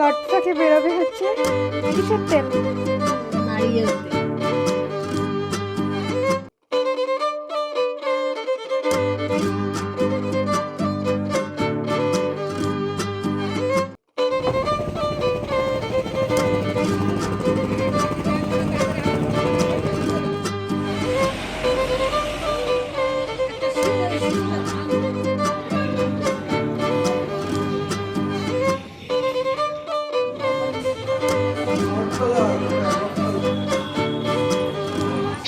গর্ত থেকে বেরোবে হচ্ছে কিসের তেল নারিয়েল তেল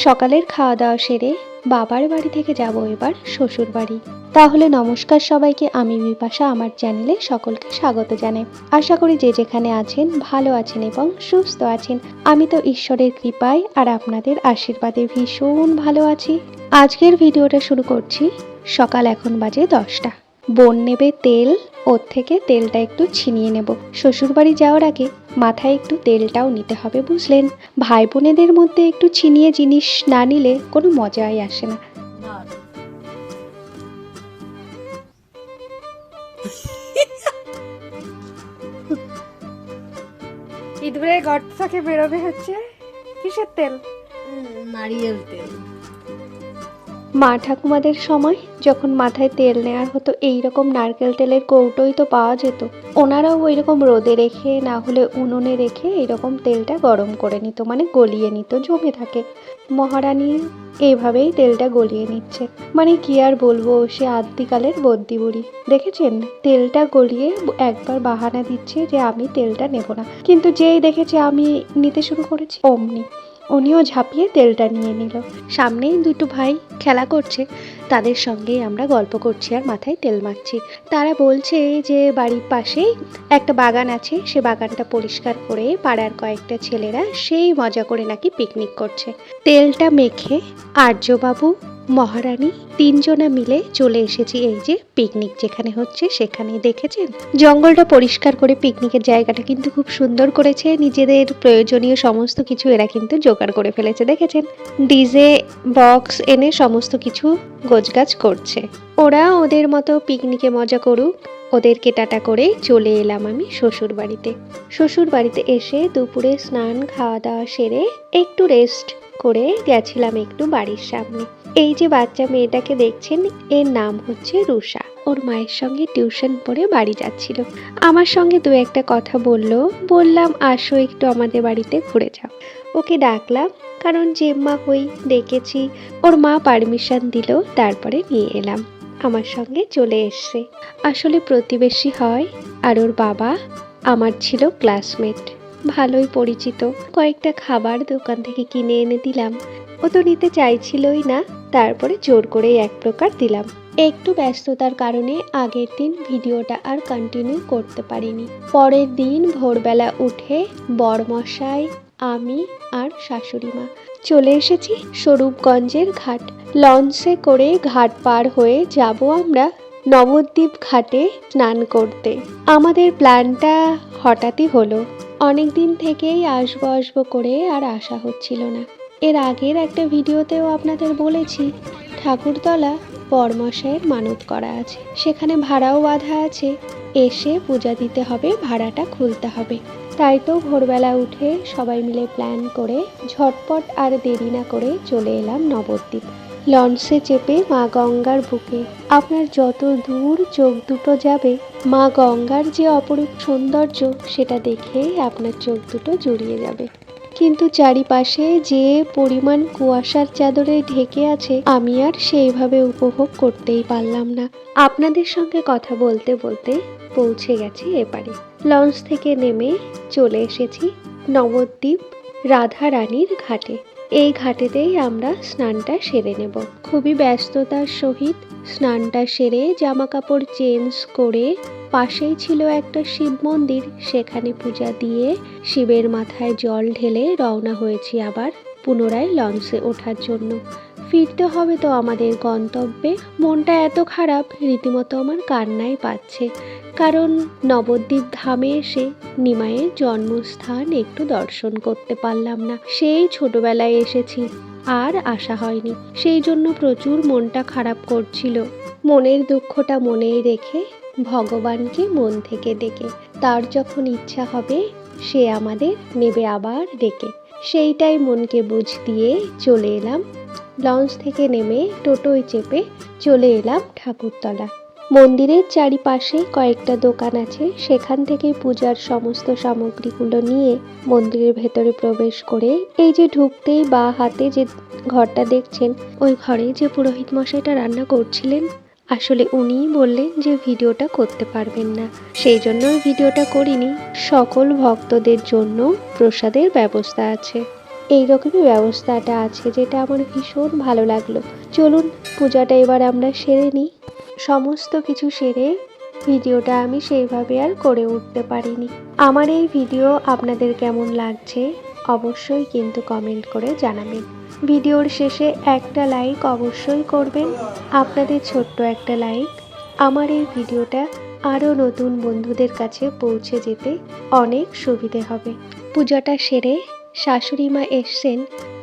সকালের খাওয়া দাওয়া সেরে বাবার বাড়ি থেকে যাব এবার শ্বশুর বাড়ি। তাহলে নমস্কার সবাইকে, আমি বিপাশা, আমার চ্যানেলে সকলকে স্বাগত জানাই। আশা করি যে যেখানে আছেন ভালো আছেন এবং সুস্থ আছেন। আমি তো ঈশ্বরের কৃপায় আর আপনাদের আশীর্বাদে ভীষণ ভালো আছি। আজকের ভিডিওটা শুরু করছি সকাল এখন বাজে দশটা। বোন নেবে তেল ওর থেকে তেলটা একটু ছিনিয়ে নেব। শ্বশুরবাড়ি যাওয়ার আগে মাথায় একটু তেলটাও নিতে হবে বুঝলেন? ভাই বোনেদের মধ্যে একটু ছিনিয়ে জিনিস না নিলে কোনো মজাই আসে না। ইঁদুরের গর্ত থেকে বেরোবে হচ্ছে? কিসের তেল? নারিয়েল তেল। মা ঠাকুমাদের সময় যখন মাথায় তেল নেওয়ার হতো এই রকম নারকেল তেলের কৌটোই তো পাওয়া যেত। ওনারাও ওই রকম রোদে রেখে, না হলে উনুনে রেখে এইরকম তেলটা গরম করে নিত মানে গলিয়ে নিত, জমে থাকে। মহারানী এইভাবেই তেলটা গলিয়ে নিচ্ছে। মানে কি আর বলব, সে আদ্যিকালের বদ্যি বুড়ি দেখেছেন? তেলটা গলিয়ে একবার বাহানা দিচ্ছে যে, আমি তেলটা নেব না। কিন্তু যেই দেখেছে, আমি নিতে শুরু করেছি। অমনি। উনিও ঝাঁপিয়ে তেলটা নিয়ে নিল। সামনেই দুটো ভাই খেলা করছে। তাদের সঙ্গেই আমরা গল্প করছি আর মাথায় তেল মারছি তারা বলছে যে, বাড়ির পাশেই একটা বাগান আছে। সে বাগানটা পরিষ্কার করে পাড়ার কয়েকটা ছেলেরা সেই মজা করে নাকি পিকনিক করছে। তেলটা মেখে আর্যবাবু মহারানী, তিনজনা মিলে চলে এসেছি এই যে পিকনিক যেখানে হচ্ছে সেখানে দেখেছেন? জঙ্গলটা পরিষ্কার করে পিকনিকের জায়গাটা কিন্তু খুব সুন্দর করেছে। নিজেদের প্রয়োজনীয় সমস্ত কিছু এরা কিন্তু জোগাড় করে ফেলেছে, দেখেছেন? ডিজে, বক্স এনে সমস্ত কিছু গোছগাছ করছে। ওরা ওদের মতো পিকনিকে মজা করুক, ওদেরকে টাটা করে চলে এলাম আমি শ্বশুর বাড়িতে শ্বশুর বাড়িতে এসে দুপুরে স্নান, খাওয়া দাওয়া সেরে একটু রেস্ট করে গেছিলাম একটু বাড়ির সামনে। এই যে বাচ্চা মেয়েটাকে দেখছেন, এর নাম হচ্ছে রুষা ওর মায়ের সঙ্গে টিউশন পড়ে বাড়ি যাচ্ছিল। আমার সঙ্গে দু একটা কথা বলল। বললাম, আসো একটু আমাদের বাড়িতে ঘুরে যাও। ওকে ডাকলাম, কারণ জেম্মা হই ডেকেছি ওর মা পারমিশন দিল, তারপরে নিয়ে এলাম। আমার সঙ্গে চলে এসছে। আসলে প্রতিবেশী হয়, আর ওর বাবা আমার ছিল ক্লাসমেট। ভালোই পরিচিত। কয়েকটা খাবার দোকান থেকে কিনে এনে দিলাম। ও তো নিতে চাইছিলই না। তারপরে জোর করে এক প্রকার দিলাম। একটু ব্যস্ততার কারণে আগের দিন ভিডিওটা আর কন্টিনিউ করতে পারিনি। পরের দিন ভোরবেলা উঠে বরমশাই, আমি আর শাশুড়ি মা চলে এসেছি স্বরূপগঞ্জের ঘাট। লঞ্চে করে ঘাট পার হয়ে যাব আমরা নবদ্বীপ ঘাটে স্নান করতে। আমাদের প্ল্যানটা হঠাৎই হলো। অনেক দিন থেকেই আসব আসব করে আর আসা হচ্ছিল না। এর আগের একটা ভিডিওতেও আপনাদের বলেছি, ঠাকুরতলা বরমশাইয়ের মানত করা আছে। সেখানে ভাড়াও বাঁধা আছে। এসে পূজা দিতে হবে, ভাড়াটা খুলতে হবে। তাই তো ভোরবেলা উঠে সবাই মিলে প্ল্যান করে ঝটপট আর দেরি না করে চলে এলাম নবদ্বীপ। লঞ্চে চেপে মা গঙ্গার বুকে। আপনার যত দূর চোখ দুটো যাবে, মা গঙ্গার যে অপরূপ সৌন্দর্য, সেটা দেখেই আপনার চোখ দুটো জুড়িয়ে যাবে। কিন্তু চারিপাশে যে পরিমাণ কুয়াশার চাদরে ঢেকে আছে, আমি আর সেইভাবে উপভোগ করতেই পারলাম না। আপনাদের সঙ্গে কথা বলতে বলতে পৌঁছে গেছি এপারে লঞ্চ থেকে নেমে চলে এসেছি নবদ্বীপ রাধা রানীর ঘাটে। এই ঘাটেতেই আমরা স্নানটা সেরে নেব। খুবই ব্যস্ততার সহিত স্নানটা সেরে জামা কাপড় চেঞ্জ করে পাশেই ছিল একটা শিব মন্দির। সেখানে পূজা দিয়ে শিবের মাথায় জল ঢেলে রওনা হয়েছি আবার। পুনরায় লঞ্চে ওঠার জন্য। ফিরতে হবে তো আমাদের গন্তব্যে। মনটা এত খারাপ, রীতিমতো আমার কান্নাই পাচ্ছে। কারণ নবদ্বীপ ধামে এসে নিমাইয়ের জন্মস্থান একটু দর্শন করতে পারলাম না। সেই ছোটবেলায় এসেছি, আর আসা হয়নি। সেই জন্য প্রচুর মনটা খারাপ করছিল। মনের দুঃখটা মনেই রেখে ভগবানকে মন থেকে ডেকে। তার যখন ইচ্ছা হবে, সে আমাদের নেবে আবার ডেকে। সেইটাই মনকে বুঝ দিয়ে চলে এলাম। লঞ্চ থেকে নেমে টোটোয় চেপে চলে এলাম ঠাকুরতলা। মন্দিরের চারিপাশে কয়েকটা দোকান আছে। সেখান থেকে পূজার সমস্ত সামগ্রীগুলো নিয়ে মন্দিরের ভেতরে প্রবেশ করে এই যে ঢুকতেই বা হাতে যে ঘরটা দেখছেন, ওই ঘরে যে পুরোহিত মশাইটা রান্না করছিলেন আসলে উনিই বললেন যে ভিডিওটা করতে পারবেন না। সেই জন্য ভিডিওটা করিনি, সকল ভক্তদের জন্য প্রসাদের ব্যবস্থা আছে। এই রকমই ব্যবস্থাটা আছে যেটা আমার ভীষণ ভালো লাগল। চলুন, পূজাটা এবার আমরা সেরে নিই। সমস্ত কিছু সেরে ভিডিওটা আমি সেইভাবে আর করে উঠতে পারিনি। আমার এই ভিডিও আপনাদের কেমন লাগছে? অবশ্যই কিন্তু কমেন্ট করে জানাবেন। ভিডিওর শেষে একটা লাইক অবশ্যই করবেন। আপনাদের ছোট্ট একটা লাইক আমার এই ভিডিওটা আরও নতুন বন্ধুদের কাছে পৌঁছে যেতে অনেক সুবিধে হবে। পূজাটা সেরে শাশুড়ি মা এসছেন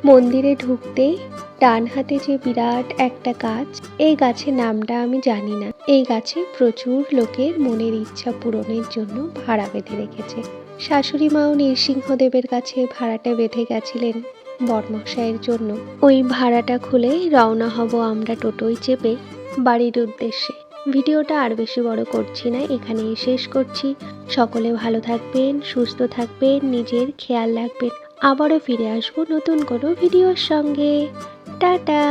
মন্দিরে ঢুকতেই ডান হাতে যে বিরাট একটা গাছ, এই গাছের নামটা আমি জানি না। এই গাছে প্রচুর লোকের মনের ইচ্ছা পূরণের জন্য ভাড়া বেঁধে রেখেছে। শাশুড়ি মাও নৃসিংহদেবের কাছে ভাড়াটা বেঁধে গেছিলেন বর্মশাইয়ের জন্য। ওই ভাড়াটা খুলে রওনা হব আমরা টোটোয় চেপে বাড়ির উদ্দেশ্যে। ভিডিওটা আর বেশি বড় করছি না, এখানেই শেষ করছি। সকলে ভালো থাকবেন, সুস্থ থাকবেন, নিজের খেয়াল রাখবেন। আবারও ফিরে আসব নতুন কোনো ভিডিওর সঙ্গে। টাটা!